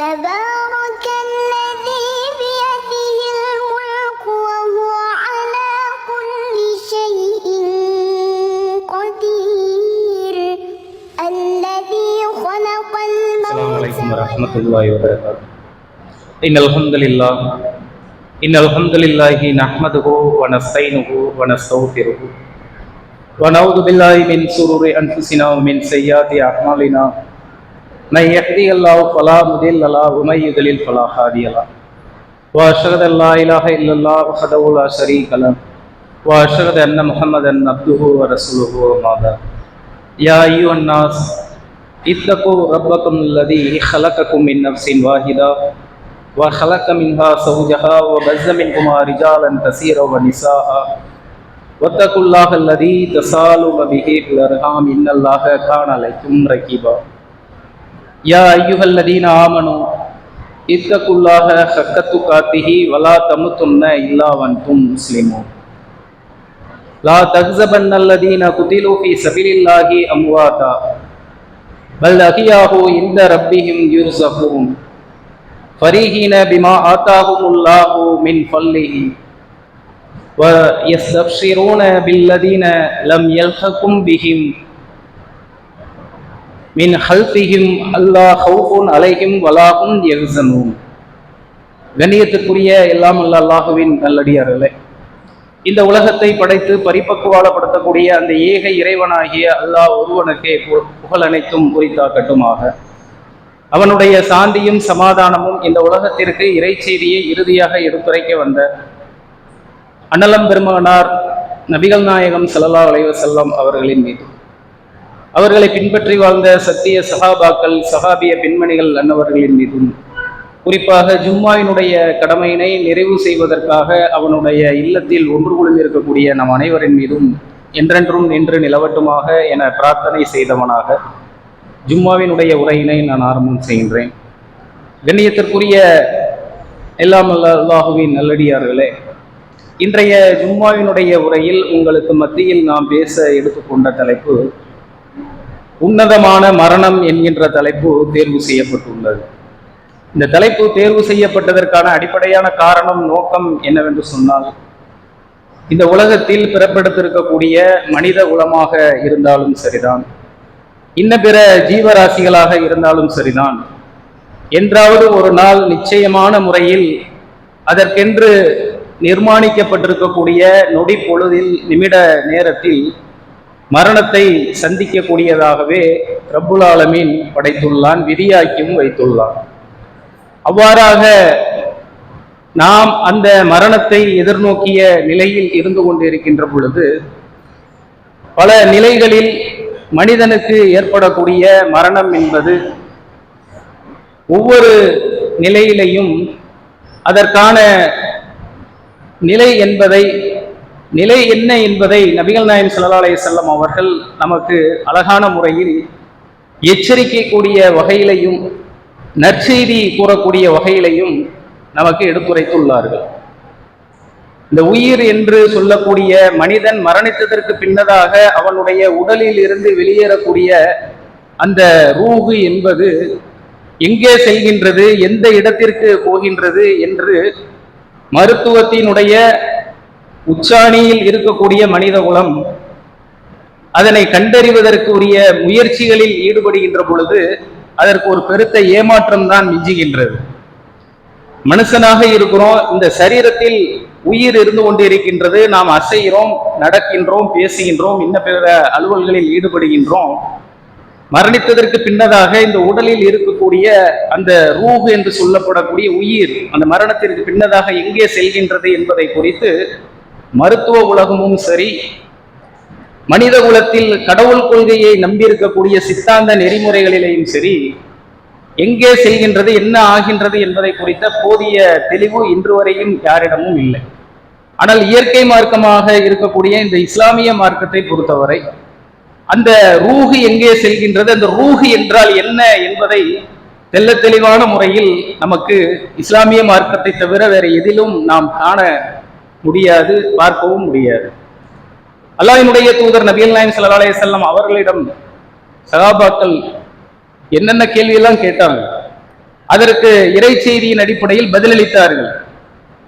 تبارك الذي بيده الملك وهو على كل شيء قدير الذي خلق السلام الموت عليكم ورحمة الله وبركاته إن الحمد لله إن الحمد لله نحمده ونستعينه ونستغفره ونعوذ بالله من شرور أنفسنا ومن سيئات أعمالنا من يهدي الله فلا مضل له ومن يضلل فلا هادي له. وأشهد أن لا إله إلا الله وحده لا شريك له وأشهد أن محمدا عبده ورسوله وما بعد. يا أيها الناس اتقوا ربكم الذي خلقكم من نفس واحدة وخلق منها زوجها وبز منهما رجالا كثيرا ونساء. واتقوا الله الذي تسالون به في الأرحام إن الله كان عليكم رقيبا. يا أيها الذين آمنوا اتقوا الله حق تقاته ولا تموتن إلا وأنتم مسلمون. لا تحزبن الذين قتلوا في سبيل الله أمواتا بل أحياء عند ربهم يرزقون. فرحين بما آتاهم الله من فضله ويستبشرون بالذين لم يلحقوا بهم. மின் ஹல்பிஹிம் அல்லா ஹவுஃபுன் அலைஹிம் வலாஹும் எல்சனூன் கண்ணியத்துக்குரிய எல்லாம் அல்ல அல்லாஹுவின் நல்லடியார்களே இந்த உலகத்தை படைத்து பரிபக்குவாலப்படுத்தக்கூடிய அந்த ஏக இறைவனாகிய அல்லாஹ் ஒருவனுக்கே புகழ் அனைத்தும் உரித்தாக்கட்டுமாக அவனுடைய சாந்தியும் சமாதானமும் இந்த உலகத்திற்கு இறை செய்தியை இறுதியாக எடுத்துரைக்க வந்த அண்ணலம் பெருமகனார் நபிகள் நாயகம் சல்லா அலைவசல்லம் அவர்களின் மீது. அவர்களை பின்பற்றி வாழ்ந்த சத்திய சஹாபாக்கள் சஹாபிய பெண்மணிகள் அன்னவர்களின் மீதும் குறிப்பாக ஜும்மாவினுடைய கடமையினை நிறைவு செய்வதற்காக அவனுடைய இல்லத்தில் ஒன்று குழுந்திருக்கக்கூடிய நம் அனைவரின் மீதும் என்றென்றும் நின்று நிலவட்டுமாக என பிரார்த்தனை செய்தவனாக ஜும்மாவினுடைய உரையினை நான் ஆரம்பம் செய்கின்றேன். கண்ணியத்திற்குரிய எல்லாம் அல்லாஹுவின் நல்லடியார்களே இன்றைய ஜும்மாவினுடைய உரையில் உங்களுக்கு மத்தியில் நாம் பேச எடுத்துக்கொண்ட தலைப்பு உன்னதமான மரணம் என்கின்ற தலைப்பு தேர்வு செய்யப்பட்டுள்ளது. இந்த தலைப்பு தேர்வு செய்யப்பட்டதற்கான அடிப்படையான காரணம் நோக்கம் என்னவென்று சொன்னால் இந்த உலகத்தில் பிறப்பெடுத்திருக்கக்கூடிய மனித குலமாக இருந்தாலும் சரிதான். இன்ன பிற ஜீவராசிகளாக இருந்தாலும் சரிதான். என்றாவது ஒரு நாள் நிச்சயமான முறையில் அதற்கென்று நிர்மாணிக்கப்பட்டிருக்கக்கூடிய நொடி பொழுதில் நிமிட நேரத்தில் மரணத்தை சந்திக்கக்கூடியதாகவே ரப்புல் ஆலமீன் படைத்துள்ளான் விதியாக்கியும் வைத்துள்ளான். அவ்வாறாக நாம் அந்த மரணத்தை எதிர்நோக்கிய நிலையில் இருந்து கொண்டிருக்கின்ற பொழுது பல நிலைகளில் மனிதனுக்கு ஏற்படக்கூடிய மரணம் என்பது ஒவ்வொரு நிலையிலையும் அதற்கான நிலை என்பதை நிலை என்ன என்பதை நபிகள் நாயம் ஸல்லல்லாஹு அலைஹி அவர்கள் நமக்கு அழகான முறையில் எச்சரிக்கை கூடிய வகையிலையும் நற்செய்தி கூறக்கூடிய வகையிலையும் நமக்கு எடுத்துரைத்துள்ளார்கள். இந்த உயிர் என்று சொல்லக்கூடிய மனிதன் மரணித்ததற்கு பின்னதாக அவனுடைய உடலில் இருந்து வெளியேறக்கூடிய அந்த ரூகு என்பது எங்கே செல்கின்றது எந்த இடத்திற்கு போகின்றது என்று மருத்துவத்தினுடைய உச்சாணியில் இருக்கக்கூடிய மனித குலம் அதனை கண்டறிவதற்கு உரிய முயற்சிகளில் ஈடுபடுகின்ற பொழுது அதற்கு ஒரு பெருத்த ஏமாற்றம் தான் மிஞ்சுகின்றது. மனுஷனாக இருக்கிறோம் இந்த சரீரத்தில் உயிர் இருந்து கொண்டிருக்கின்றது நாம் அசைகிறோம் நடக்கின்றோம் பேசுகின்றோம் இன்ன பிற அலுவல்களில் ஈடுபடுகின்றோம். மரணித்ததற்கு பின்னதாக இந்த உடலில் இருக்கக்கூடிய அந்த ரூஹ் என்று சொல்லப்படக்கூடிய உயிர் அந்த மரணத்திற்கு பின்னதாக எங்கே செல்கின்றது என்பதை குறித்து மருத்துவ உலகமும் சரி மனித குலத்தில் கடவுள் கொள்கையை நம்பியிருக்கக்கூடிய சித்தாந்த நெறிமுறைகளிலேயும் சரி எங்கே செல்கின்றது என்ன ஆகின்றது என்பதை குறித்த போதிய தெளிவு இன்று வரையும் யாரிடமும் இல்லை. ஆனால் இயற்கை மார்க்கமாக இருக்கக்கூடிய இந்த இஸ்லாமிய மார்க்கத்தை பொறுத்தவரை அந்த ரூஹு எங்கே செல்கின்றது அந்த ரூஹு என்றால் என்ன என்பதை தெல்ல தெளிவான முறையில் நமக்கு இஸ்லாமிய மார்க்கத்தை தவிர வேறு எதிலும் நாம் காண முடியாது பார்க்கவும் முடியாது. அல்லாஹினுடைய தூதர் நபியல் நாயம் ஸல்லல்லாஹு அலைஹி அவர்களிடம் சகாபாக்கள் என்னென்ன கேள்வியெல்லாம் கேட்டாங்க அதற்கு இறை செய்தியின் அடிப்படையில் பதிலளித்தார்கள்.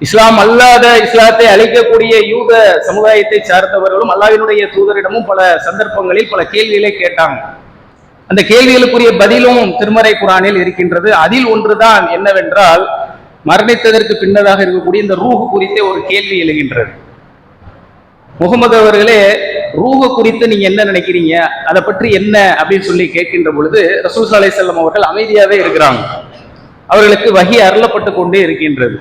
இஸ்லாம் அல்லாத இஸ்லாத்தை அழைக்கக்கூடிய யூத சமுதாயத்தை சார்ந்தவர்களும் அல்லாவினுடைய தூதரிடமும் பல சந்தர்ப்பங்களில் பல கேள்விகளை கேட்டாங்க. அந்த கேள்விகளுக்குரிய பதிலும் திருமறை குரானில் இருக்கின்றது. அதில் ஒன்றுதான் என்னவென்றால் மரணித்ததற்கு பின்னதாக இருக்கக்கூடிய இந்த ரூஹ் குறித்தே ஒரு கேள்வி எழுகின்றது. முகமது அவர்களே ரூஹ குறித்து நீங்க என்ன நினைக்கிறீங்க? அதை பற்றி என்ன அப்படின்னு சொல்லி கேட்கின்ற பொழுது ரசூல் சாலை செல்லம் அவர்கள் அமைதியாவே இருக்கிறாங்க. அவர்களுக்கு வகி அருளப்பட்டு கொண்டே இருக்கின்றது.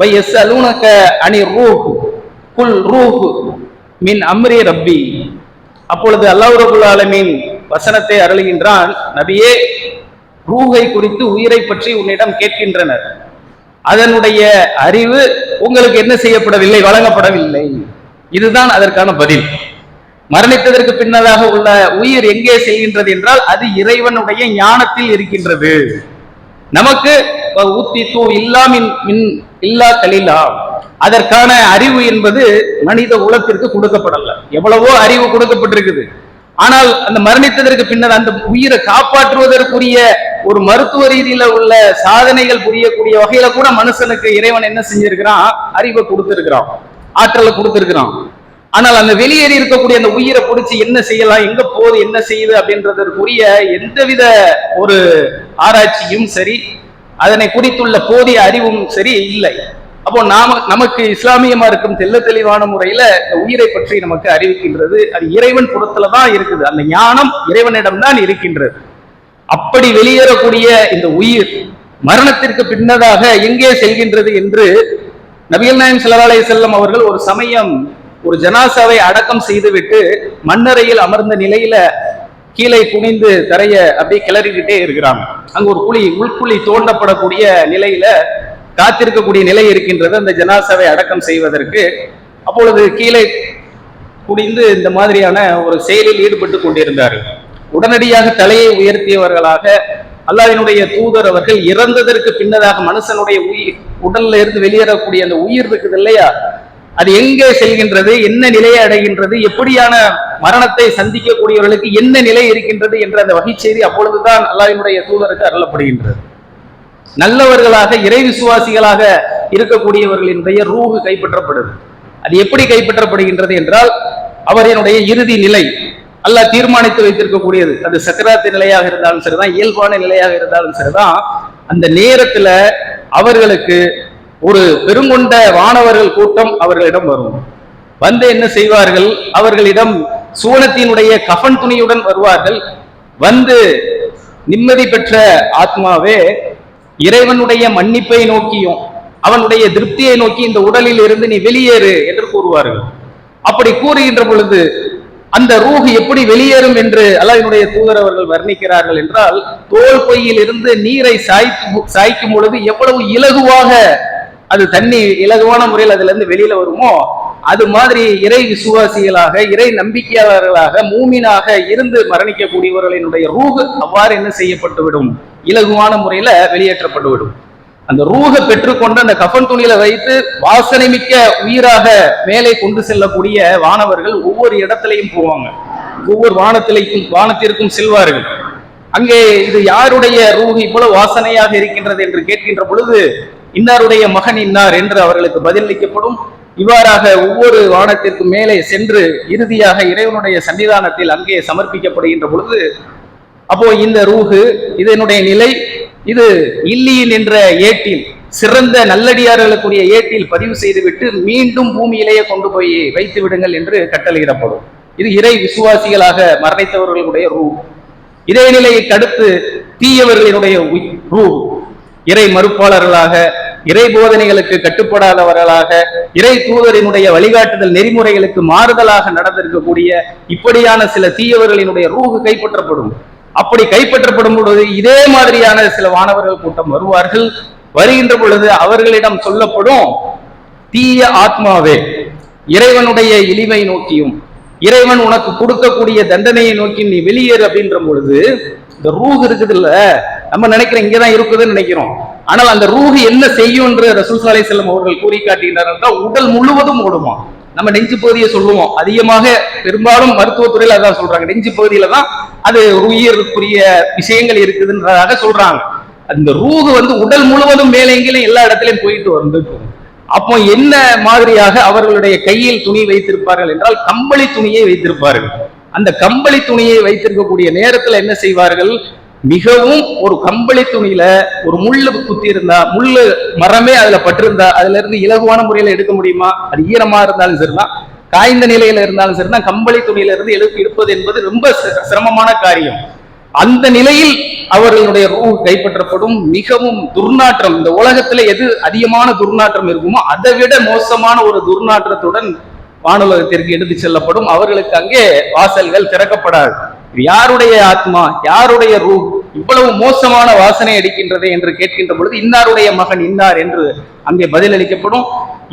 வை எஸ் அலூனக்க அணி ரூஹ் குல் ரூஹ் மின் அம்ரி ரப்பி. அப்பொழுது அல்லாஹ் ரபுல் வசனத்தை அருளுகின்றான் நபியே ரூஹை குறித்து உயிரை பற்றி உன்னிடம் கேட்கின்றனர். அதனுடைய அறிவு உங்களுக்கு என்ன செய்யப்படவில்லை வழங்கப்படவில்லை. இதுதான் அதற்கான பதில். மரணித்ததற்கு பின்னதாக உள்ள உயிர் எங்கே செல்கின்றது என்றால் அது இறைவனுடைய ஞானத்தில் இருக்கின்றது. நமக்கு ஊத்தி தூ இல்லாமின் மின் இல்லா கலிலா. அதற்கான அறிவு என்பது மனித உலகத்திற்கு கொடுக்கப்படல. எவ்வளவோ அறிவு கொடுக்கப்பட்டிருக்குது. ஆனால் அந்த மரணித்ததற்கு பின்னர் அந்த உயிரை காப்பாற்றுவதற்குரிய ஒரு மருத்துவ ரீதியில உள்ள சாதனைகள் புரியக்கூடிய வகையில கூட மனுஷனுக்கு இறைவன் என்ன செஞ்சிருக்கிறான்? அறிவை கொடுத்திருக்கிறான். ஆற்றலை கொடுத்திருக்கிறான். ஆனால் அந்த வெளியேறி இருக்கக்கூடிய அந்த உயிரை பிடிச்சி என்ன செய்யலாம்? எங்க போகுது? என்ன செய்யுது? அப்படின்றதற்குரிய எந்தவித ஒரு ஆராய்ச்சியும் சரி அதனை குறித்துள்ள போதிய அறிவும் சரி இல்லை. அப்போ நாம நமக்கு இஸ்லாமியமா இருக்கும் தெல்ல தெளிவான முறையில இந்த உயிரை பற்றி நமக்கு அறிவிக்கின்றது. அது இறைவன் புறத்துல தான் இருக்குது. அந்த ஞானம் இறைவனிடம் தான் இருக்கின்றது. அப்படி வெளியேறக்கூடிய இந்த உயிர் மரணத்திற்கு பின்னதாக எங்கே செல்கின்றது என்று நபிகள் நாயம் ஸல்லல்லாஹு செல்லம் அவர்கள் ஒரு சமயம் ஒரு ஜனாசாவை அடக்கம் செய்துவிட்டு மண்ணறையில் அமர்ந்த நிலையில கீழே குனிந்து தரைய அப்படியே கிளறிக்கிட்டே இருக்கிறாங்க. அங்க ஒரு குழி உள்குழி தோண்டப்படக்கூடிய நிலையில காத்திருக்கக்கூடிய நிலை இருக்கின்றது அந்த ஜனாசாவை அடக்கம் செய்வதற்கு. அப்பொழுது கீழே குடிந்து இந்த மாதிரியான ஒரு செயலில் ஈடுபட்டு கொண்டிருந்தார்கள். உடனடியாக தலையை உயர்த்தியவர்களாக அல்லாவினுடைய தூதர் அவர்கள் இறந்ததற்கு பின்னதாக மனுஷனுடைய உயிர் உடல்ல இருந்து வெளியேறக்கூடிய அந்த உயிர் இருக்குது இல்லையா? அது எங்கே செல்கின்றது? என்ன நிலையை அடைகின்றது? எப்படியான மரணத்தை சந்திக்கக்கூடியவர்களுக்கு என்ன நிலை இருக்கின்றது என்ற அந்த வகை செய்தி அப்பொழுதுதான் அல்லாவினுடைய தூதருக்கு அருளப்படுகின்றது. நல்லவர்களாக இறை விசுவாசிகளாக இருக்கக்கூடியவர்களினுடைய ரூகு கைப்பற்றப்படுது. அது எப்படி கைப்பற்றப்படுகின்றது என்றால் அவரினுடைய இறுதி நிலை அல்லாஹ் தீர்மானித்து வைத்திருக்கக்கூடியது. அது சக்கராத்து நிலையாக இருந்தாலும் சரிதான் இயல்பான நிலையாக இருந்தாலும் சரிதான். அந்த நேரத்துல அவர்களுக்கு ஒரு பெருங்கொண்ட வானவர்கள் கூட்டம் அவர்களிடம் வரும். வந்து என்ன செய்வார்கள்? அவர்களிடம் சூனத்தினுடைய கஃன் துணியுடன் வருவார்கள். வந்து நிம்மதி பெற்ற ஆத்மாவே இறைவனுடைய மன்னிப்பை நோக்கியும் அவனுடைய திருப்தியை நோக்கி இந்த உடலில் இருந்து நீ வெளியேறு என்று கூறுவார்கள். அப்படி கூறுகின்ற பொழுது அந்த ரூஹ் எப்படி வெளியேறும் என்று அல்லாஹ்வினுடைய தூதர் அவர்கள் வர்ணிக்கிறார்கள் என்றால் தோல் பொய்யில் இருந்து நீரை சாய்த்து சாய்க்கும் பொழுது எவ்வளவு இலகுவாக அது தண்ணி இலகுவான முறையில் அதுல இருந்து வெளியில வருமோ அது மாதிரி இறை விசுவாசிகளாக இறை நம்பிக்கையாளர்களாக மூமினாக இருந்து மரணிக்கக்கூடியவர்களினுடைய ரூஹ் அவ்வாறு என்ன செய்யப்பட்டுவிடும்? இலகுவான முறையில வெளியேற்றப்பட்டுவிடும். அந்த ரூஹ பெற்றுக்கொண்டு அந்த கஃன் துணியில வைத்து வாசனை மிக்க உயிராக மேலே கொண்டு செல்லக்கூடிய வானவர்கள் ஒவ்வொரு இடத்திலையும் போவாங்க. ஒவ்வொரு வானத்திலைக்கும் வானத்திற்கும் செல்வார்கள். அங்கே இது யாருடைய ரூஹ் இவ்வளவு வாசனையாக இருக்கின்றது என்று கேட்கின்ற பொழுது இன்னாருடைய மகன் இன்னார் என்று அவர்களுக்கு பதிலளிக்கப்படும் இவ்வாறாக ஒவ்வொரு வானத்திற்கு மேலே சென்று இறுதியாக இறைவனுடைய சன்னிதானத்தில் அங்கே சமர்ப்பிக்கப்படுகின்ற பொழுது அப்போ இந்த ரூஹு இதனுடைய நிலை இது இல்லியின் என்ற ஏட்டில் சிறந்த நல்லடியார்களுக்குரிய ஏட்டில் பதிவு செய்துவிட்டு மீண்டும் பூமியிலேயே கொண்டு போய் வைத்து விடுங்கள் என்று கட்டளையிடப்படும். இது இறை விசுவாசிகளாக மரணித்தவர்களுடைய ரூ இதே நிலையை தடுத்து தீயவர்களினுடைய ரூ இறை மறுப்பாளர்களாக இறை போதனைகளுக்கு கட்டுப்படாதவர்களாக இறை தூதரினுடைய வழிகாட்டுதல் நெறிமுறைகளுக்கு மாறுதலாக நடந்திருக்கக்கூடிய இப்படியான சில தீயவர்களினுடைய ரூகு கைப்பற்றப்படும். அப்படி கைப்பற்றப்படும் பொழுது இதே மாதிரியான சில வானவர்கள் கூட்டம் வருவார்கள். வருகின்ற பொழுது அவர்களிடம் சொல்லப்படும் தீய ஆத்மாவே இறைவனுடைய இழிவை நோக்கியும் இறைவன் உனக்கு கொடுக்கக்கூடிய தண்டனையை நோக்கி நீ வெளியேறு அப்படின்ற பொழுது இந்த ரூஹ் இருக்குது இல்ல நம்ம நினைக்கிறோம் இங்கதான் இருக்குதுன்னு நினைக்கிறோம். ஆனால் அந்த ரூஹ் என்ன செய்யும் என்று ரசூல் சாலை செல்லம் அவர்கள் கூறி காட்டுகின்றனர் என்றால் உடல் முழுவதும் ஓடுமா? நம்ம நெஞ்சு பகுதியை சொல்லுவோம். அதிகமாக பெரும்பாலும் மருத்துவத்துறையில அதான் சொல்றாங்க. நெஞ்சு பகுதியில தான் அது உயிருக்குரிய விஷயங்கள் இருக்குதுன்றதாக சொல்றாங்க. அந்த ரூகு வந்து உடல் முழுவதும் மேலெங்கிலும் எல்லா இடத்துலயும் போயிட்டு வந்துருக்கும் அப்போ என்ன மாதிரியாக அவர்களுடைய கையில் துணி வைத்திருப்பார்கள் என்றால் கம்பளி துணியை வைத்திருப்பார்கள். அந்த கம்பளி துணியை வைத்திருக்கக்கூடிய நேரத்துல என்ன செய்வார்கள்? மிகவும் ஒரு கம்பளி துணியில ஒரு முள்ளு குத்தி இருந்தா முள்ளு மரமே அதுல பட்டிருந்தா அதுல இருந்து இலகுவான முறையில எடுக்க முடியுமா? அது ஈரமா இருந்தாலும் சரிதான். காய்ந்த நிலையில இருந்தாலும் சரிதான். கம்பளி துணியில இருந்து எடுப்பு எடுப்பது என்பது ரொம்ப சிரமமான காரியம். அந்த நிலையில் அவர்களுடைய ரூ கைப்பற்றப்படும் மிகவும் துர்நாற்றம் இந்த உலகத்துல எது அதிகமான துர்நாற்றம் இருக்குமோ அதை விட மோசமான ஒரு துர்நாற்றத்துடன் வானுலகத்திற்கு எடுத்து செல்லப்படும். அவர்களுக்கு அங்கே வாசல்கள் திறக்கப்படாது. யாருடைய ஆத்மா? யாருடைய ரூ இவ்வளவு மோசமான வாசனை அடிக்கின்றதே என்று கேட்கின்ற பொழுது இன்னாருடைய மகன் இன்னார் என்று அங்கே பதிலளிக்கப்படும்.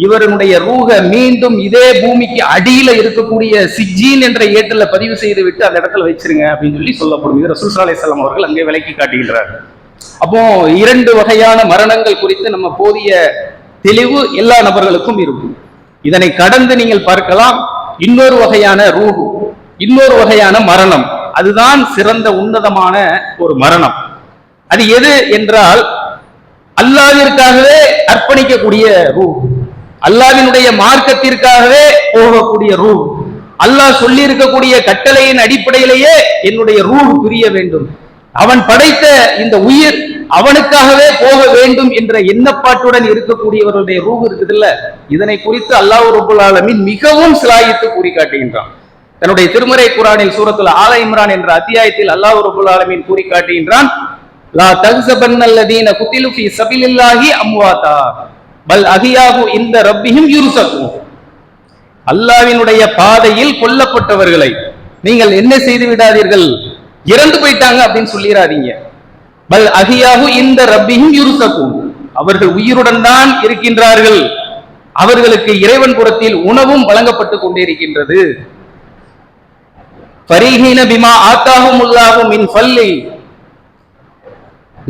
இவருடைய ரூக மீண்டும் இதே பூமிக்கு அடியில இருக்கக்கூடிய சிஜீன் என்ற ஏட்டில் பதிவு செய்து விட்டு அந்த இடத்துல வச்சிருங்க அப்படின்னு சொல்லி சொல்லப்படும். இது ரசூல் ஸல்லல்லாஹு அவர்கள் அங்கே விலக்கி காட்டுகின்றார். அப்போ இரண்டு வகையான மரணங்கள் குறித்து நம்ம போதிய தெளிவு எல்லா நபர்களுக்கும் இருக்கும். இதனை கடந்து நீங்கள் பார்க்கலாம். இன்னொரு வகையான ரூஹு இன்னொரு வகையான மரணம். அதுதான் சிறந்த உன்னதமான ஒரு மரணம். அது எது என்றால் அல்லாவிற்காகவே அர்ப்பணிக்கக்கூடிய ரூ. அல்லாவினுடைய மார்க்கத்திற்காகவே போகக்கூடிய ரூ. அல்லாஹ் சொல்லி இருக்கக்கூடிய கட்டளையின் அடிப்படையிலேயே என்னுடைய ரூ புரிய வேண்டும். அவன் படைத்த இந்த உயிர் அவனுக்காகவே போக வேண்டும் என்ற எண்ணப்பாட்டுடன் இருக்கக்கூடியவர்களுடைய ரூ இருக்குதுல்ல. இதனை குறித்து அல்லாஹ் ரபுல் ஆலமின் மிகவும் சிலாயித்து கூறி காட்டுகின்றான் தன்னுடைய திருமறை குரானில் சூரத்துல ஆல இம்ரான் என்ற அத்தியாயத்தில் அல்லாஹ் ரபுல் ஆலமீன் கூறி காட்டுகின்றான் லா தகுசபன்னல்லதீன குத்திலு சபிலில்லாஹி அம்வாதா பல் அகியாகு இந்த அல்லாவினுடைய பாதையில் கொல்லப்பட்டவர்களை நீங்கள் என்ன செய்து விடாதீர்கள்? இறந்து போயிட்டாங்க அப்படின்னு சொல்லிடாதீங்க பல் அகியாகு இந்த ரப்பியும் யுர்சகு அவர்கள் உயிருடன் தான் இருக்கின்றார்கள். அவர்களுக்கு இறைவன் புறத்தில் உணவும் வழங்கப்பட்டு கொண்டிருக்கின்றது. பரிஹீன பிமா ஆத்தாகும் உள்ளாகும் மின் ஃபல்லி.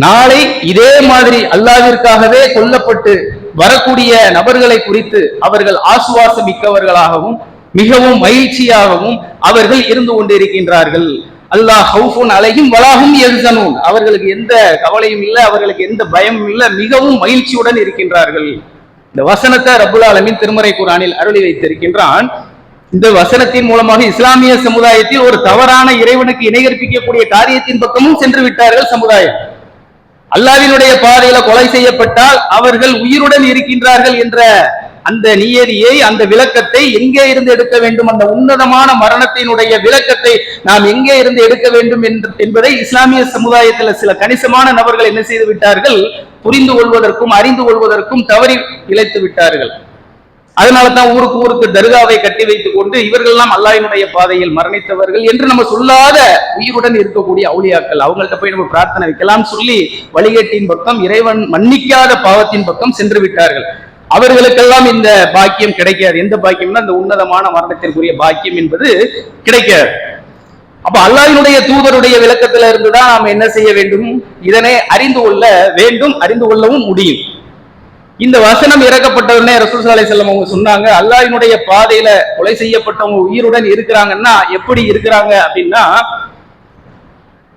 நாளை இதே மாதிரி அல்லாவிற்காகவே கொல்லப்பட்டு வரக்கூடிய நபர்களை குறித்து அவர்கள் ஆசுவாசம் மிக்கவர்களாகவும் மிகவும் மகிழ்ச்சியாகவும் அவர்கள் இருந்து கொண்டிருக்கின்றார்கள். அல்லாஹ் ஹவுஃபுன் அலையும் வலாகும் எழுதனும் அவர்களுக்கு எந்த கவலையும் இல்லை அவர்களுக்கு எந்த பயமும் இல்லை மிகவும் மகிழ்ச்சியுடன் இருக்கின்றார்கள். இந்த வசனத்தை ரபுல் ஆலமின் திருமறை குரானில் அருளி வைத்திருக்கின்றான். இந்த வசனத்தின் மூலமாக இஸ்லாமிய சமுதாயத்தில் ஒரு தவறான இறைவனுக்கு இணை கற்பிக்கக்கூடிய காரியத்தின் பக்கமும் சென்று விட்டார்கள் சமுதாயம். அல்லாவினுடைய பாதையில கொலை செய்யப்பட்டால் அவர்கள் உயிருடன் இருக்கின்றார்கள் என்ற அந்த நியதியை அந்த விளக்கத்தை எங்கே இருந்து எடுக்க வேண்டும்? அந்த உன்னதமான மரணத்தினுடைய விளக்கத்தை நாம் எங்கே இருந்து எடுக்க வேண்டும் என்று- என்பதை இஸ்லாமிய சமுதாயத்தில் சில கணிசமான நபர்கள் என்ன செய்து விட்டார்கள்? புரிந்து கொள்வதற்கும் அறிந்து கொள்வதற்கும் தவறி இழைத்து விட்டார்கள். அதனால தான் ஊருக்கு ஊருக்கு தர்காவை கட்டி வைத்துக் கொண்டு இவர்கள் எல்லாம் பாதையில் மரணித்தவர்கள் என்று நம்ம சொல்லாத உயிருடன் இருக்கக்கூடிய அவுளியாக்கள். அவங்கள்ட்ட போய் நம்ம பிரார்த்தனை வைக்கலாம் சொல்லி வழிகேட்டின் பக்கம் இறைவன் மன்னிக்காத பாவத்தின் பக்கம் சென்று விட்டார்கள். அவர்களுக்கெல்லாம் இந்த பாக்கியம் கிடைக்காது. எந்த பாக்கியம்னா இந்த உன்னதமான மரணத்திற்குரிய பாக்கியம் என்பது கிடைக்காது. அப்ப அல்லாஹினுடைய தூதருடைய விளக்கத்துல இருந்துதான் நாம் என்ன செய்ய வேண்டும்? இதனை அறிந்து கொள்ள வேண்டும் அறிந்து கொள்ளவும் முடியும். இந்த வசனம் இறக்கப்பட்டவுடனே ரசூல் அவங்க சொன்னாங்க அல்லாஹினுடைய பாதையில கொலை செய்யப்பட்டவங்க உயிருடன் இருக்கிறாங்கன்னா எப்படி இருக்கிறாங்க? அப்படின்னா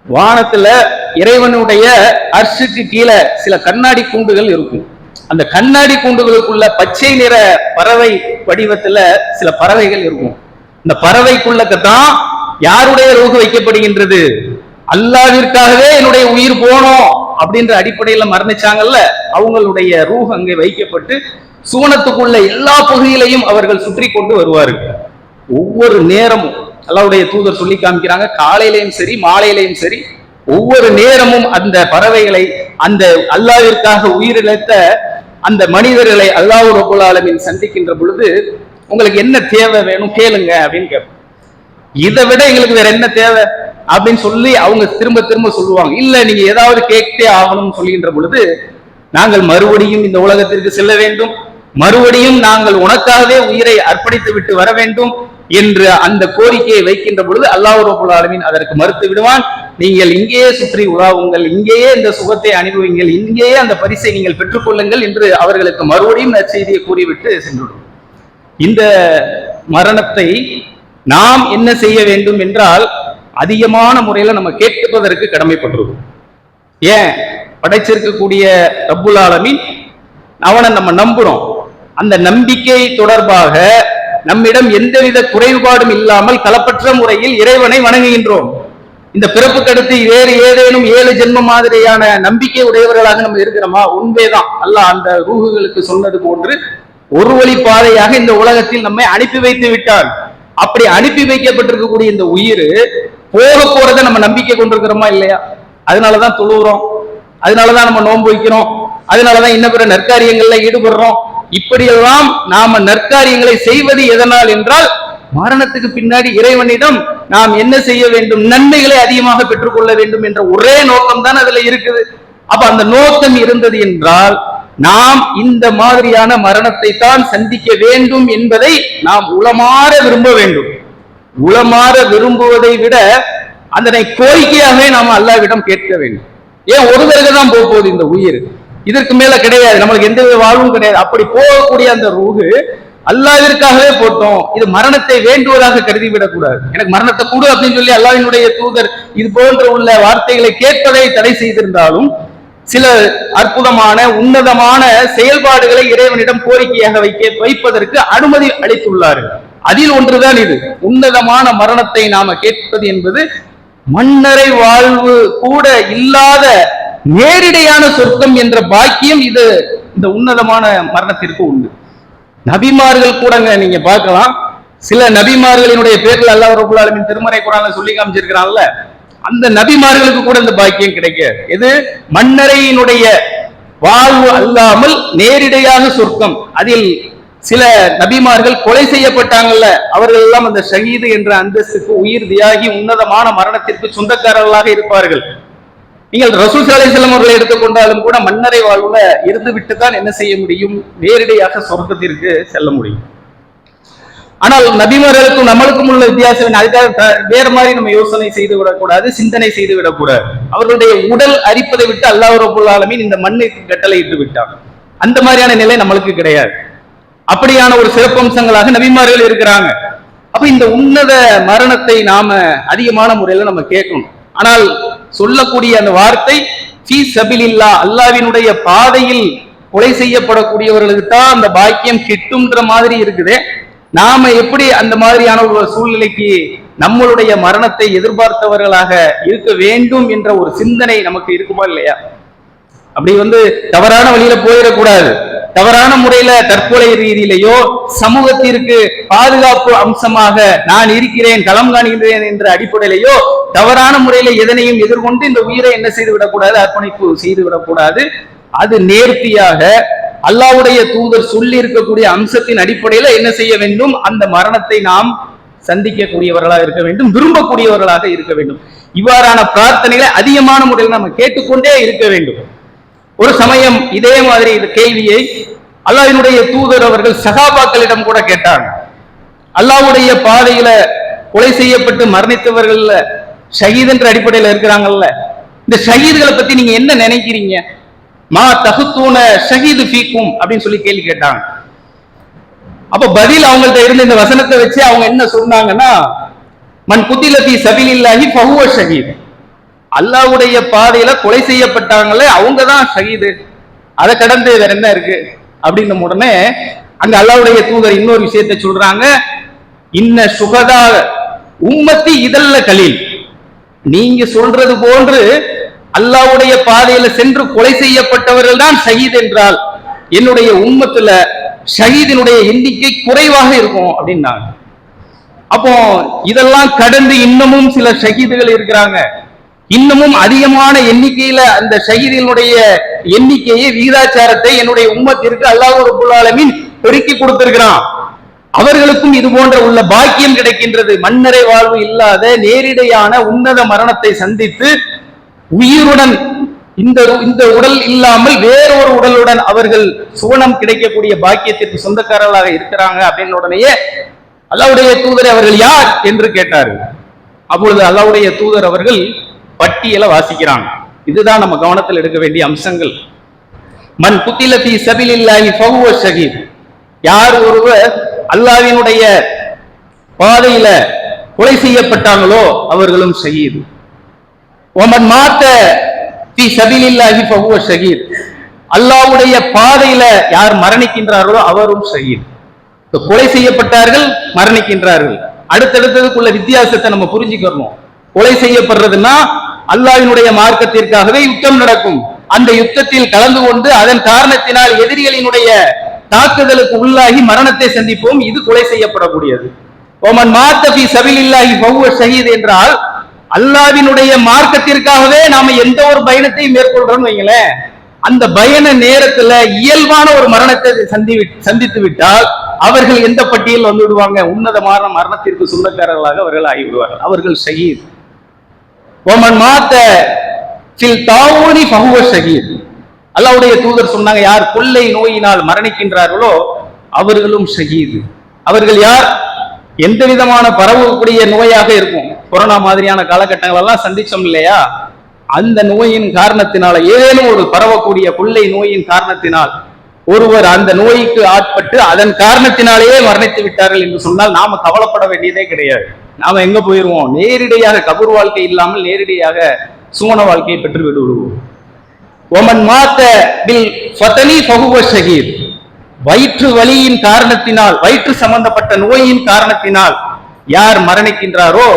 வானத்துல இறைவனுடைய அர்ஷுக்கு கீழே சில கண்ணாடி கூண்டுகள் இருக்கும். அந்த கண்ணாடி கூண்டுகளுக்குள்ள பச்சை நிற பறவை வடிவத்துல சில பறவைகள் இருக்கும். இந்த பறவைக்குள்ளதான் யாருடைய ரூகு வைக்கப்படுகின்றது? அல்லாவிற்காகவே என்னுடைய உயிர் போனோம். அப்படின்ற அடிப்படையில மரணிச்சாங்கல்ல அவங்களுடைய ரூஹ் அங்கே வைக்கப்பட்டு சுவனத்துக்குள்ள எல்லா பகுதியிலையும் அவர்கள் சுற்றி கொண்டு வருவார்கள். ஒவ்வொரு நேரமும் அல்லாவுடைய தூதர் சொல்லி காமிக்கிறாங்க காலையிலையும் சரி மாலையிலையும் சரி ஒவ்வொரு நேரமும் அந்த பறவைகளை அந்த அல்லாவிற்காக உயிரிழத்த அந்த மனிதர்களை அல்லாஹ் ரபுல் ஆலமின் சந்திக்கின்ற பொழுது உங்களுக்கு என்ன தேவை வேணும்? கேளுங்க அப்படின்னு கேட்போம் இதை விட எங்களுக்கு வேற என்ன தேவை? அப்படின்னு சொல்லி அவங்க திரும்ப திரும்ப சொல்லுவாங்க. இல்ல நீங்க ஏதாவது கேட்டே ஆகணும்னு சொல்கின்ற பொழுது நாங்கள் மறுபடியும் இந்த உலகத்திற்கு செல்ல வேண்டும். மறுபடியும் நாங்கள் உனக்காகவே உயிரை அர்ப்பணித்து விட்டு வர வேண்டும் என்று அந்த கோரிக்கையை வைக்கின்ற பொழுது அல்லாஹ் ரபுல் ஆலமீன் அதற்கு மறுத்து விடுவான். நீங்கள் இங்கேயே சுற்றி உலாவுங்கள் இங்கேயே இந்த சுகத்தை அனுபவிங்கள் இங்கேயே அந்த பரிசை நீங்கள் பெற்றுக்கொள்ளுங்கள் என்று அவர்களுக்கு மறுபடியும் நற்செய்தியை கூறிவிட்டு சென்றுவிடும். இந்த மரணத்தை நாம் என்ன செய்ய வேண்டும் என்றால் அதிகமான முறையில நம்ம கேட்பதற்கு கடமைப்பட்டிருக்கோம். ஏன்? படைச்சிருக்கக்கூடிய ரப்புல் ஆலமீன் அவனை நம்ம நம்புறோம். அந்த நம்பிக்கை தொடர்பாக நம்மிடம் எந்தவித குறைபாடும் இல்லாமல் களப்பற்ற முறையில் இறைவனை வணங்குகின்றோம். இந்த பிறப்புக்கு அடுத்து வேறு ஏதேனும் ஏழு ஜென்ம மாதிரியான நம்பிக்கை உடையவர்களாக நம்ம இருக்கிறோமா? உண்மைதான் அல்ல அந்த ரூகுகளுக்கு சொன்னது போன்று ஒரு வழி பாதையாக இந்த உலகத்தில் நம்மை அனுப்பி வைத்து விட்டார் அப்படி அனுப்பி வைக்கப்பட்டிருக்கக்கூடிய இந்த உயிர் போக போறதை நம்ம நம்பிக்கை கொண்டிருக்கிறோமா இல்லையா? அதனாலதான் தொழுகிறோம் அதனாலதான் நம்ம நோன்பு வைக்கிறோம். அதனாலதான் இன்ன பிற நற்காரியங்கள்ல ஈடுபடுறோம். இப்படியெல்லாம் நாம நற்காரியங்களை செய்வது எதனால் என்றால் மரணத்துக்கு பின்னாடி இறைவனிடம் நாம் என்ன செய்ய வேண்டும் நன்மைகளை அதிகமாக பெற்றுக்கொள்ள வேண்டும் என்ற ஒரே நோக்கம் தான் அதுல இருக்குது. அப்ப அந்த நோக்கம் இருந்தது என்றால் நாம் இந்த மாதிரியான மரணத்தை தான் சந்திக்க வேண்டும் என்பதை நாம் உளமாற விரும்ப வேண்டும். உளமாற விரும்புவதை விட அதனை கோரிக்கையாகவே நாம் அல்லாவிடம் கேட்க வேண்டும். ஏன் ஒரு தடவை தான் போக போகுது இந்த உயிர்? இதற்கு மேல கிடையாது. நம்மளுக்கு எந்த வித வாழ்வும் கிடையாது. அப்படி போகக்கூடிய அந்த ரூகு அல்லாவிற்காகவே போட்டோம். இது மரணத்தை வேண்டுவதாக கருதி விடக்கூடாது எனக்கு மரணத்தை கூடு அப்படின்னு சொல்லி அல்லாவினுடைய தூதர் இது போன்ற உள்ள வார்த்தைகளை கேட்பதை தடை செய்திருந்தாலும் சில அற்புதமான உன்னதமான செயல்பாடுகளை இறைவனிடம் கோரிக்கையாக வைக்க வைப்பதற்கு அனுமதி அளித்துள்ளார்கள். அதில் ஒன்றுதான் இது. உன்னதமான மரணத்தை நாம கேட்பது என்பது மன்னரை வாழ்வு கூட இல்லாத நேரிடையான சொர்க்கம் என்ற பாக்கியம் இது. இந்த உன்னதமான மரணத்திற்கு உண்டு. நபிமார்கள் கூடங்க நீங்க பார்க்கலாம். சில நபிமார்களினுடைய பேர்கள் அல்லா ரபுல் திருமறை குரான்ல சொல்லி காமிச்சிருக்கிறான்ல. அந்த நபிமார்களுக்கு கூட இந்த பாக்கியம் கிடைக்காது. எது? மன்னரையினுடைய வாழ்வு அல்லாமல் நேரிடையாக சொர்க்கம். அதில் சில நபிமார்கள் கொலை செய்யப்பட்டாங்கல்ல அவர்கள் எல்லாம் அந்த ஷஹீது என்ற அந்தஸ்துக்கு உயிர் தியாகி உன்னதமான மரணத்திற்கு சொந்தக்காரர்களாக இருப்பார்கள். நீங்கள் ரசூல் செல்லம் அவர்களை எடுத்துக்கொண்டாலும் கூட மன்னரை வாழ்வுல இருந்து விட்டு தான் என்ன செய்ய முடியும்? நேரடியாக சொர்க்கத்திற்கு செல்ல முடியும். ஆனால் நபிமார்களுக்கும் நம்மளுக்கும் உள்ள வித்தியாசம் அதுக்காக வேற மாதிரி நம்ம யோசனை செய்து விடக்கூடாது சிந்தனை செய்து விடக்கூடாது. அவர்களுடைய உடல் அரிப்பதை விட்டு அல்லாஹ் ரபுல்லாலமின் இந்த மண்ணுக்கு கட்டளை இட்டு விட்டான். அந்த மாதிரியான நிலை நம்மளுக்கு கிடையாது. அப்படியான ஒரு சிறப்பம்சங்களாக நபிமார்கள் இருக்கிறாங்க. அப்ப இந்த உன்னத மரணத்தை நாம அதிகமான முறையில நம்ம கேட்கணும். ஆனால் சொல்லக்கூடிய அந்த வார்த்தை ஃபீ சபிலில்லா அல்லாவினுடைய பாதையில் கொலை செய்யப்படக்கூடியவர்களுக்கு தான் அந்த பாக்கியம் கிட்டும்ன்ற மாதிரி இருக்குது. நாம எப்படி அந்த மாதிரியான ஒரு சூழ்நிலைக்கு நம்மளுடைய மரணத்தை எதிர்பார்த்தவர்களாக இருக்க வேண்டும் என்ற ஒரு சிந்தனை நமக்கு இருக்குமா இல்லையா? அப்படி வந்து தவறான வழியில போயிடக்கூடாது. தவறான முறையில தற்கொலை ரீதியிலேயோ சமூகத்திற்கு பாதுகாப்பு அம்சமாக நான் இருக்கிறேன் களம் காணுகிறேன் என்ற அடிப்படையிலேயோ தவறான முறையில எதனையும் எதிர்கொண்டு இந்த உயிரை என்ன செய்து விடக்கூடாது அர்ப்பணிப்பு செய்து விடக்கூடாது அது நேர்த்தியாக அல்லாஹ்வுடைய தூதர் சொல்லி இருக்கக்கூடிய அம்சத்தின் அடிப்படையில என்ன செய்ய வேண்டும்? அந்த மரணத்தை நாம் சந்திக்கக்கூடியவர்களாக இருக்க வேண்டும் விரும்பக்கூடியவர்களாக இருக்க வேண்டும். இவ்வாறான பிரார்த்தனைகளை அதிகமான முறையில் நம்ம கேட்டுக்கொண்டே இருக்க வேண்டும். ஒரு சமயம் இதே மாதிரி இந்த கேள்வியை அல்லாஹினுடைய தூதர் அவர்கள் சகாபாக்களிடம் கூட கேட்டாங்க. அல்லாஹ்வுடைய பாதையில கொலை செய்யப்பட்டு மரணித்தவர்கள்ல ஷஹீத் என்ற அடிப்படையில இருக்கிறாங்கல்ல. இந்த ஷஹீதுகளை பத்தி நீங்க என்ன நினைக்கிறீங்க? மா தகுத்தூன ஷஹீது ஃபீக்கும் அப்படின்னு சொல்லி கேள்வி கேட்டாங்க. அப்ப பதில் அவங்கள்ட்ட இருந்த இந்த வசனத்தை வச்சு அவங்க என்ன சொன்னாங்கன்னா மன் குத்திலத்தி சபிலில்லாஹி பகுவ ஷஹீத். அல்லாவுடைய பாதையில கொலை செய்யப்பட்டாங்களே அவங்க தான் ஷகீது அதை கடந்து வேற என்ன இருக்கு? அப்படின்ன உடனே அங்க அல்லாவுடைய தூதர் இன்னொரு விஷயத்தை சொல்றாங்க. இன்ன சுகதா உம்மத்தி இதல்ல கலீல். நீங்க சொல்றது போன்று அல்லாஹ்வுடைய பாதையில சென்று கொலை செய்யப்பட்டவர்கள் தான் ஷஹீத் என்றால் என்னுடைய உம்மத்துல ஷஹீதினுடைய எண்ணிக்கை குறைவாக இருக்கும் அப்படின்னாங்க. அப்போ இதெல்லாம் கடந்து இன்னமும் சில ஷஹீதுகள் இருக்கிறாங்க. இன்னமும் அதிகமான எண்ணிக்கையில அந்த ஷஹீதினுடைய எண்ணிக்கையை விகிதாச்சாரத்தை என்னுடைய உம்மத்திற்கு அல்லாஹ் ரபுல் பெருக்கி கொடுத்திருக்கிறான். அவர்களுக்கும் இது போன்ற உள்ள பாக்கியம் கிடைக்கின்றது. மன்னரை வாழ்வு இல்லாத நேரிடையான உன்னத மரணத்தை சந்தித்து உயிருடன் இந்த இந்த உடல் இல்லாமல் வேறொரு உடலுடன் அவர்கள் சுவனம் கிடைக்கக்கூடிய பாக்கியத்திற்கு சொந்தக்காரர்களாக இருக்கிறாங்க அப்படின்னு உடனேயே அல்லாவுடைய தூதரை அவர்கள் யார் என்று கேட்டார்கள். அப்பொழுது அல்லாவுடைய தூதர் அவர்கள் பட்டியலை வாசிக்கிறாங்க. இதுதான் நம்ம கவனத்தில் எடுக்க வேண்டிய அம்சங்கள். மன் குத்திலத்தி சபிலில்லாஹி ஃபஹுவ ஷஹீத். யார் ஒருவர் அல்லாவினுடைய பாதையில கொலை செய்யப்பட்டாங்களோ அவர்களும் ஷஹீத். ஒமன் மாத்த தி சபிலில்லாஹி ஃபஹுவ ஷஹீத். அல்லாஹ்வுடைய பாதையில யார் மரணிக்கின்றார்களோ அவரும் ஷஹீத். கொலை செய்யப்பட்டார்கள் மரணிக்கின்றார்கள். அடுத்தடுத்ததுக்குள்ள வித்தியாசத்தை நம்ம புரிஞ்சுக்கணும் கொலை செய்யப்படுறதுன்னா அல்லாவினுடைய மார்க்கத்திற்காகவே யுத்தம் நடக்கும். அந்த யுத்தத்தில் கலந்து கொண்டு அதன் காரணத்தினால் எதிரிகளினுடைய தாக்குதலுக்கு உள்ளாகி மரணத்தை சந்திப்போம். இது கொலை செய்யப்படக்கூடியது. ஓமன் மாத்தபி சபிலில்லாஹி பௌவ ஷஹீத் என்றால் அல்லாவினுடைய மார்க்கத்திற்காகவே நாம எந்த ஒரு பயணத்தையும் மேற்கொள்றோம்னு வைங்களேன். அந்த பயண நேரத்துல இயல்பான ஒரு மரணத்தை சந்தி சந்தித்து விட்டால் அவர்கள் எந்த பட்டியல் வந்து விடுவாங்க? உன்னதமான மரணத்திற்கு சொந்தக்காரர்களாக அவர்கள் ஆகிவிடுவார்கள். அவர்கள் ஷஹீத். ஓமன் மாத்த சில் தாவூனி பகுவ ஷகீத் அல்லாவுடைய தூதர் சொன்னாங்க யார் கொள்ளை நோயினால் மரணிக்கின்றார்களோ அவர்களும் ஷகீது அவர்கள் யார்? எந்த விதமான பரவக்கூடிய நோயாக இருக்கும். கொரோனா மாதிரியான காலகட்டங்கள் எல்லாம் சந்திச்சோம் இல்லையா? அந்த நோயின் காரணத்தினால ஏதேனும் ஒரு பரவக்கூடிய கொள்ளை நோயின் காரணத்தினால் ஒருவர் அந்த நோய்க்கு ஆட்பட்டு அதன் காரணத்தினாலேயே மரணித்து விட்டார்கள் என்று சொன்னால் நாம கவலைப்பட வேண்டியதே கிடையாது. நாம எங்க போயிருவோம்? நேரடியாக கபூர் வாழ்க்கை இல்லாமல் நேரடியாக சுமண வாழ்க்கையை பெற்று விடுவோம். ஒமன் மாத்த பில் ஃபதனி ஃபஹுவ ஷஹீத். வயிற்று வலியின் காரணத்தினால் வயிற்று சம்பந்தப்பட்ட நோயின் காரணத்தினால் யார் மரணிக்கின்றாரோ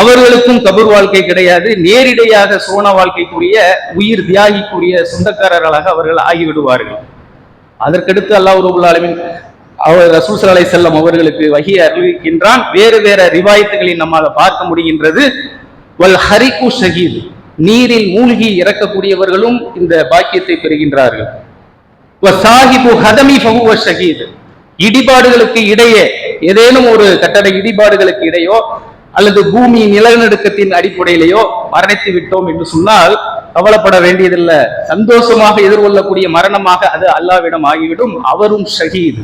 அவர்களுக்கும் கபூர் வாழ்க்கை கிடையாது. நேரிடையாக சோன வாழ்க்கைக்குரிய உயிர் தியாகிக்குரிய சொந்தக்காரர்களாக அவர்கள் ஆகிவிடுவார்கள். அதற்கடுத்து அல்லாஹ் ரபுல் அவர் ரசூல் சலை செல்லம் அவர்களுக்கு வகி அறிவிக்கின்றான். வேறு வேற ரிவாயத்துகளில் நம்மால் பார்க்க முடிகின்றது. வல் ஹரிகு ஷஹீத். நீரில் மூழ்கி இறக்கக்கூடியவர்களும் இந்த பாக்கியத்தை பெறுகின்றார்கள். சாஹிபு ஹதமி பகுவ ஷஹீத். இடிபாடுகளுக்கு இடையே ஏதேனும் ஒரு கட்டட இடிபாடுகளுக்கு இடையோ அல்லது பூமி நிலநடுக்கத்தின் அடிப்படையிலேயோ மரணித்து விட்டோம் என்று சொன்னால் கவலைப்பட வேண்டியதில்லை. சந்தோஷமாக எதிர்கொள்ளக்கூடிய மரணமாக அது அல்லாவிடம் ஆகிவிடும். அவரும் ஷஹீத்.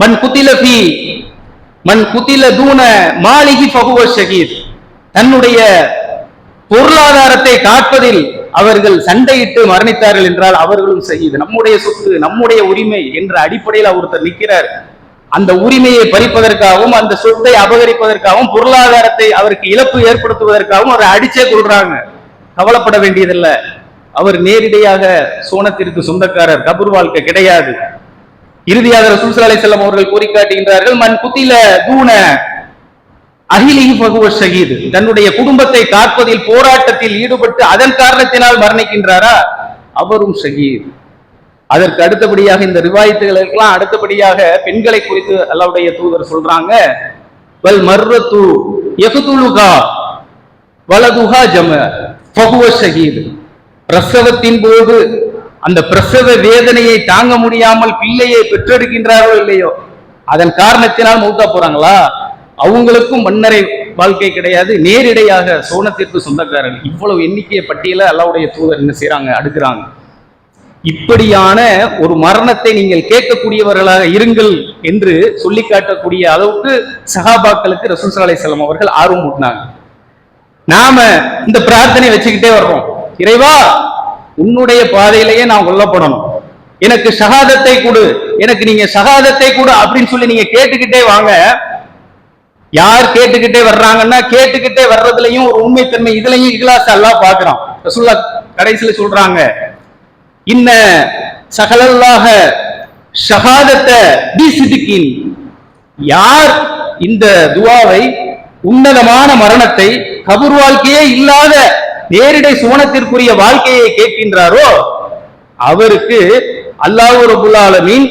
மண் குத்தில பி மண் குத்தில தூண மாளிகி பகுவ ஷகீர் தன்னுடைய பொருளாதாரத்தை காப்பதில் அவர்கள் சண்டையிட்டு மரணித்தார்கள் என்றால் அவர்களும் செய்யுது நம்முடைய சொத்து நம்முடைய உரிமை என்ற அடிப்படையில் ஒருத்தர் நிற்கிறார். அந்த உரிமையை பறிப்பதற்காகவும் அந்த சொத்தை அபகரிப்பதற்காகவும் பொருளாதாரத்தை அவருக்கு இழப்பு ஏற்படுத்துவதற்காகவும் அவரை அடிச்சே கொள்றாங்க கவலைப்பட வேண்டியதில்லை. அவர் நேரடியாக சோனத்திற்கு சொந்தக்காரர். கபூர் வாழ்க்கை கிடையாது. இறுதியாக ரசூல் அலை செல்லம் அவர்கள் கூறி காட்டுகின்றார்கள் மண் குத்தில தூண அகிலி பகுவ ஷகீது தன்னுடைய குடும்பத்தை காப்பதில் போராட்டத்தில் ஈடுபட்டு அதன் காரணத்தினால் மரணிக்கின்றாரா? அவரும் ஷகீது அதற்கு அடுத்தபடியாக இந்த ரிவாயத்துகளுக்கெல்லாம் அடுத்தபடியாக பெண்களை குறித்து அல்லாவுடைய தூதர் சொல்றாங்க வல் மர்ரத்து எகுதுலுகா வலதுகா ஜம பகுவ ஷகீது பிரசவத்தின் போது அந்த பிரசவ வேதனையை தாங்க முடியாமல் பிள்ளையை பெற்றெடுக்கின்றாரோ இல்லையோ? அதன் காரணத்தினால் மூத்தா போறாங்களா? அவங்களுக்கும் மன்னரை வாழ்க்கை கிடையாது. நேரிடையாக சோனத்திற்கு சொந்தக்காரர்கள். இவ்வளவு எண்ணிக்கையை பட்டியல அல்லாவுடைய தூதர் என்ன செய்யறாங்க அடுக்கிறாங்க. இப்படியான ஒரு மரணத்தை நீங்கள் கேட்கக்கூடியவர்களாக இருங்கள் என்று சொல்லி காட்டக்கூடிய அளவுக்கு சகாபாக்களுக்கு ரசூல் சல்லா அவர்கள் ஆர்வம் ஊட்டினாங்க. நாம இந்த பிரார்த்தனை வச்சுக்கிட்டே வர்றோம். இறைவா உன்னுடைய பாதையிலேயே நான் கொல்லப்படணும். எனக்கு சகாதத்தை கொடு. எனக்கு நீங்க சகாதத்தை கொடு அப்படின்னு சொல்லி நீங்க கேட்டுக்கிட்டே வாங்க. யார் கேட்டுக்கிட்டே வர்றாங்கன்னா கேட்டுக்கிட்டே வர்றதுலயும் ஒரு உண்மைத்தன்மை இதுலயும் இகலாச அல்லாஹ் பாக்குறோம் ரசுல்லா கடைசியில சொல்றாங்க இன்ன சகலல்லாக ஷஹாதத்தை பி சிதிக்கின் யார் இந்த துவாவை உன்னதமான மரணத்தை கபூர் வாழ்க்கையே இல்லாத நேரிடை சுவனத்திற்குரிய வாழ்க்கையை கேட்கின்றாரோ அவருக்கு அல்லாஹ் ரபுல்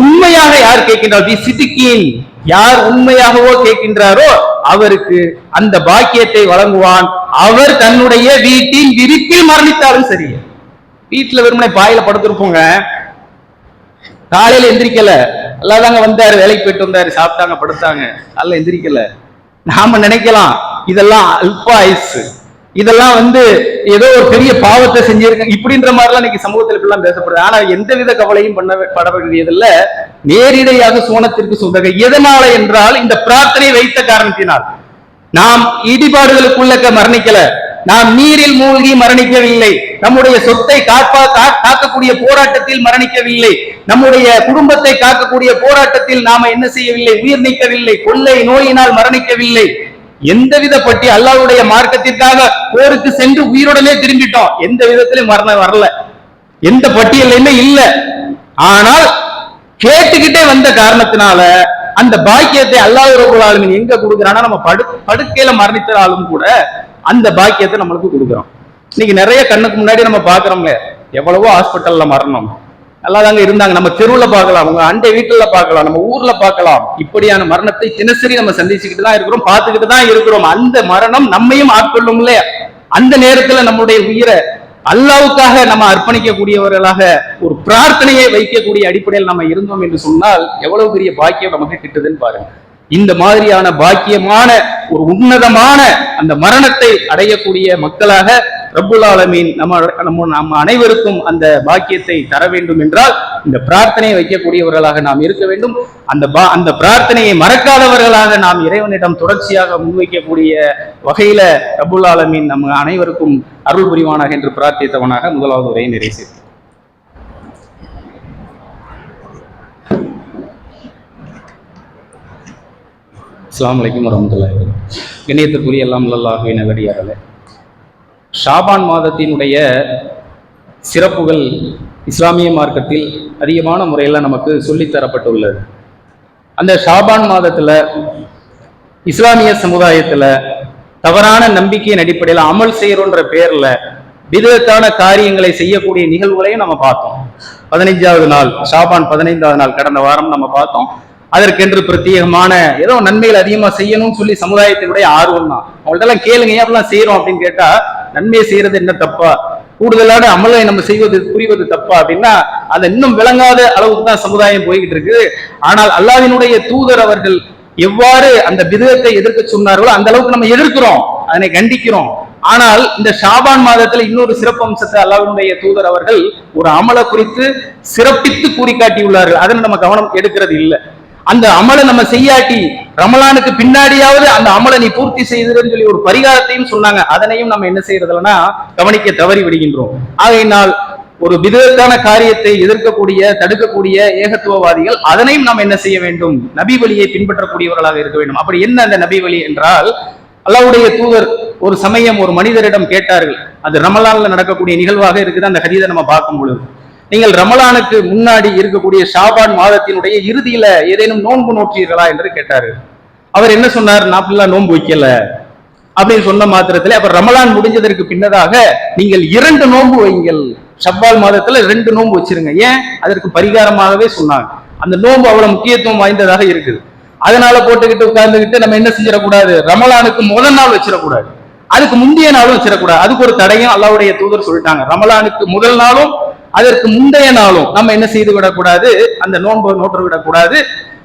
உண்மையாக யார் கேட்கின்றார்? தி சிதிக்கின் யார் உண்மையாகவோ கேட்கின்றாரோ அவருக்கு அந்த பாக்கியத்தை வழங்குவான். அவர் தன்னுடைய வீட்டின் விரிப்பில் மரணித்தாலும் சரி. வீட்டுல வெறுமனை பாயில படுத்திருப்போங்க. காலையில எந்திரிக்கல. அல்லாதாங்க வந்தாரு வேலைக்கு போயிட்டு வந்தாரு சாப்பிட்டாங்க படுத்தாங்க. அல்ல எந்திரிக்கல. நாம நினைக்கலாம் இதெல்லாம் அல்ப ஆயுசு இதெல்லாம் வந்து ஏதோ ஒரு பெரிய பாவத்தை செஞ்சிருக்காங்க இப்படின்ற மாதிரிலாம் இன்னைக்கு சமூகத்தில் இப்படிலாம் பேசப்படுது. ஆனா எந்தவித கவலையும் பண்ண பட வேண்டியதில்ல நேரிடையாக சோனத்திற்கு சொந்தக எதனால என்றால் இந்த பிரார்த்தனை வைத்த காரணத்தினால். நாம் இடிபாடுகளுக்குள்ள மரணிக்கல. நாம் நீரில் மூழ்கி மரணிக்கவில்லை. நம்முடைய சொத்தை காப்பா கா- காக்கக்கூடிய போராட்டத்தில் மரணிக்கவில்லை. நம்முடைய குடும்பத்தை காக்கக்கூடிய போராட்டத்தில் நாம என்ன செய்யவில்லை? உயிர் நீக்கவில்லை. கொள்ளை நோயினால் மரணிக்கவில்லை. எந்தவித பட்டி அல்லாவுடைய மார்க்கத்திற்காக போருக்கு சென்று உயிருடனே திரும்பிட்டோம். எந்த விதத்திலும் மரணம் வரல. எந்த பட்டியலையுமே இல்ல. ஆனால் கேட்டுக்கிட்டே வந்த காரணத்தினால அந்த பாக்கியத்தை அல்லாஹ் ரபுல் எங்க கொடுக்குறான்னா நம்ம படு படுக்கையில மரணித்தாலும் கூட அந்த பாக்கியத்தை நம்மளுக்கு கொடுக்குறோம். இன்னைக்கு நிறைய கண்ணுக்கு முன்னாடி நம்ம பாக்குறோம்ல எவ்வளவோ ஹாஸ்பிட்டல்ல மரணம். நல்லா தாங்க இருந்தாங்க. நம்ம தெருவுல பார்க்கலாம் உங்க அண்டை வீட்டுல பார்க்கலாம் நம்ம ஊர்ல பார்க்கலாம். இப்படியான மரணத்தை தினசரி நம்ம சந்திச்சுக்கிட்டு தான் இருக்கிறோம் பார்த்துக்கிட்டு தான் இருக்கிறோம். அந்த மரணம் நம்மையும் ஆட்கொள்ளும் இல்லையா? அந்த நேரத்துல நம்முடைய உயிரை அல்லாவுக்காக நம்ம அர்ப்பணிக்கக்கூடியவர்களாக ஒரு பிரார்த்தனையை வைக்கக்கூடிய அடிப்படையில் நம்ம இருந்தோம் என்று சொன்னால் எவ்வளவு பெரிய பாக்கியம் நமக்கு கிட்டுதுன்னு பாருங்க. இந்த மாதிரியான பாக்கியமான ஒரு உன்னதமான அந்த மரணத்தை அடையக்கூடிய மக்களாக ரப்புல் ஆலமீன் நம்ம நம்ம நம்ம அனைவருக்கும் அந்த பாக்கியத்தை தர வேண்டும் என்றால் இந்த பிரார்த்தனையை வைக்கக்கூடியவர்களாக நாம் இருக்க வேண்டும் அந்த பா அந்த பிரார்த்தனையை மறக்காதவர்களாக நாம் இறைவனிடம் தொடர்ச்சியாக முன்வைக்கக்கூடிய வகையில ரப்புல் ஆலமீன் நம்ம அனைவருக்கும் அருள் புரிவானாக என்று பிரார்த்தித்தவனாக முதலாவது உரையை நிறைவு செய்தேன். அஸ்ஸலாமு அலைக்கும் வரமத்துல்லாஹி வபரகாத்துஹு. எல்லாம் நல்லாகவே நல்லடியார்களே ஷாபான் மாதத்தினுடைய சிறப்புகள் இஸ்லாமிய மார்க்கத்தில் அதிகமான முறையில் நமக்கு சொல்லித்தரப்பட்டுள்ளது அந்த ஷாபான் மாதத்தில் இஸ்லாமிய சமுதாயத்தில் தவறான நம்பிக்கையின் அடிப்படையில் அமல் செய்கிறோன்ற பேரில் விதத்தான காரியங்களை செய்யக்கூடிய நிகழ்வுகளையும் நம்ம பார்த்தோம். பதினைஞ்சாவது நாள் ஷாபான் பதினைந்தாவது நாள் கடந்த வாரம் நம்ம பார்த்தோம். அதற்கென்று பிரத்யேகமான ஏதோ நன்மைகள் அதிகமா செய்யணும்னு சொல்லி சமுதாயத்தினுடைய ஆர்வம் தான் அவங்கள்ட்ட எல்லாம் கேளுங்க ஏன் அப்படிலாம் செய்யறோம் அப்படின்னு கேட்டா நன்மையை செய்யறது என்ன தப்பா? கூடுதலான அமலை நம்ம செய்வது புரிவது தப்பா? அப்படின்னா அதை இன்னும் விளங்காத அளவுக்கு தான் சமுதாயம் போய்கிட்டு இருக்கு ஆனால் அல்லாவினுடைய தூதர் அவர்கள் எவ்வாறு அந்த விதத்தை எதிர்க்க சொன்னார்களோ அந்த அளவுக்கு நம்ம எதிர்க்கிறோம் அதனை கண்டிக்கிறோம். ஆனால் இந்த ஷாபான் மாதத்துல இன்னொரு சிறப்பு அம்சத்தை அல்லாஹ்வினுடைய தூதர் அவர்கள் ஒரு அமலை குறித்து சிறப்பித்து கூறி காட்டியுள்ளார்கள் அதனை நம்ம கவனம் எடுக்கிறது இல்லை. அந்த அமலை நம்ம செய்யாட்டி ரமலானுக்கு பின்னாடியாவது அந்த அமலை நீ பூர்த்தி செய்துன்னு சொல்லி ஒரு பரிகாரத்தையும் சொன்னாங்க. அதனையும் நம்ம என்ன செய்யறதுலன்னா கவனிக்க தவறி விடுகின்றோம். ஆகையினால் ஒரு விதத்தான காரியத்தை எதிர்க்கக்கூடிய தடுக்கக்கூடிய ஏகத்துவவாதிகள் அதனையும் நாம் என்ன செய்ய வேண்டும்? நபி வழியை பின்பற்றக்கூடியவர்களாக இருக்க வேண்டும். அப்படி என்ன அந்த நபி வழி என்றால் அல்லாவுடைய தூதர் ஒரு சமயம் ஒரு மனிதரிடம் கேட்டார்கள். அது ரமலான்ல நடக்கக்கூடிய நிகழ்வாக இருக்குது. அந்த ஹதீதை நம்ம பார்க்கும் பொழுது. நீங்கள் ரமலானுக்கு முன்னாடி இருக்கக்கூடிய ஷாபான் மாதத்தினுடைய இறுதியில ஏதேனும் நோன்பு நோற்றீர்களா என்று கேட்டாரு. அவர் என்ன சொன்னார்? நான் அப்படிலாம் நோன்பு வைக்கல. அப்படின்னு சொன்ன மாத்திரத்துல அப்ப ரமலான் முடிஞ்சதற்கு பின்னதாக நீங்கள் இரண்டு நோன்பு வைங்கள். ஷவ்வால் மாதத்துல ரெண்டு நோன்பு வச்சிருங்க. ஏன்? அதற்கு பரிகாரமாகவே சொன்னாங்க. அந்த நோன்பு அவ்வளவு முக்கியத்துவம் வாய்ந்ததாக இருக்குது. அதனால போட்டுக்கிட்டு உட்கார்ந்துகிட்டு நம்ம என்ன செஞ்சிடக்கூடாது? ரமலானுக்கு முதல் நாள் வச்சிடக்கூடாது. அதுக்கு முந்தைய நாளும் வச்சிடக்கூடாது. அதுக்கு ஒரு தடையும் அல்லாவுடைய தூதர் சொல்லிட்டாங்க. ரமலானுக்கு முதல் நாளும் அதற்கு முந்தைய நாளும் நம்ம என்ன செய்து விடக்கூடாது? அந்த நோன்பு நோற்று விடக்கூடாது.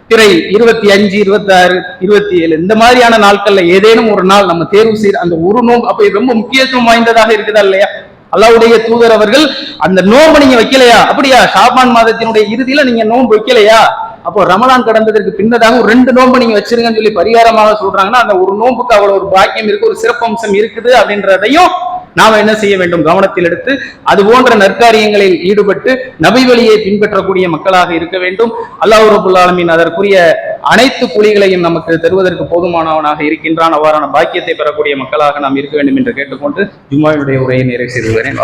திரை இருபத்தி அஞ்சு இருபத்தி ஆறு இருபத்தி ஏழு இந்த மாதிரியான நாட்கள்ல ஏதேனும் ஒரு நாள் நம்ம தேர்வு செய்ய அந்த ஒரு நோன்பு அப்ப ரொம்ப முக்கியத்துவம் வாய்ந்ததாக இருக்குதா இல்லையா? அல்லாவுடைய தூதர் அவர்கள் அந்த நோன்பு நீங்க வைக்கலையா? அப்படியா? ஷாபான் மாதத்தினுடைய இறுதியில நீங்க நோன்பு வைக்கலையா? அப்போ ரமலான் கடந்ததற்கு பின்னதாக ஒரு ரெண்டு நோன்பு நீங்க வச்சிருங்கன்னு சொல்லி பரிகாரமாக சொல்றாங்கன்னா அந்த ஒரு நோன்புக்கு அவ்வளவு ஒரு பாக்கியம் இருக்கு ஒரு சிறப்பம்சம் இருக்குது அப்படின்றதையும் நாம் என்ன செய்ய வேண்டும்? கவனத்தில் எடுத்து அது போன்ற நற்காரியங்களில் ஈடுபட்டு நபி வழியை பின்பற்றக்கூடிய மக்களாக இருக்க வேண்டும். அல்லாஹ் அதற்குரிய அனைத்து புலிகளையும் நமக்கு தருவதற்கு போதுமானவனாக இருக்கின்றான். அவ்வாறான பாக்கியத்தை பெறக்கூடிய மக்களாக நாம் இருக்க வேண்டும் என்று கேட்டுக்கொண்டு ஜும்மாவினுடைய உரையை நிறைவு செய்து வருகிறேன்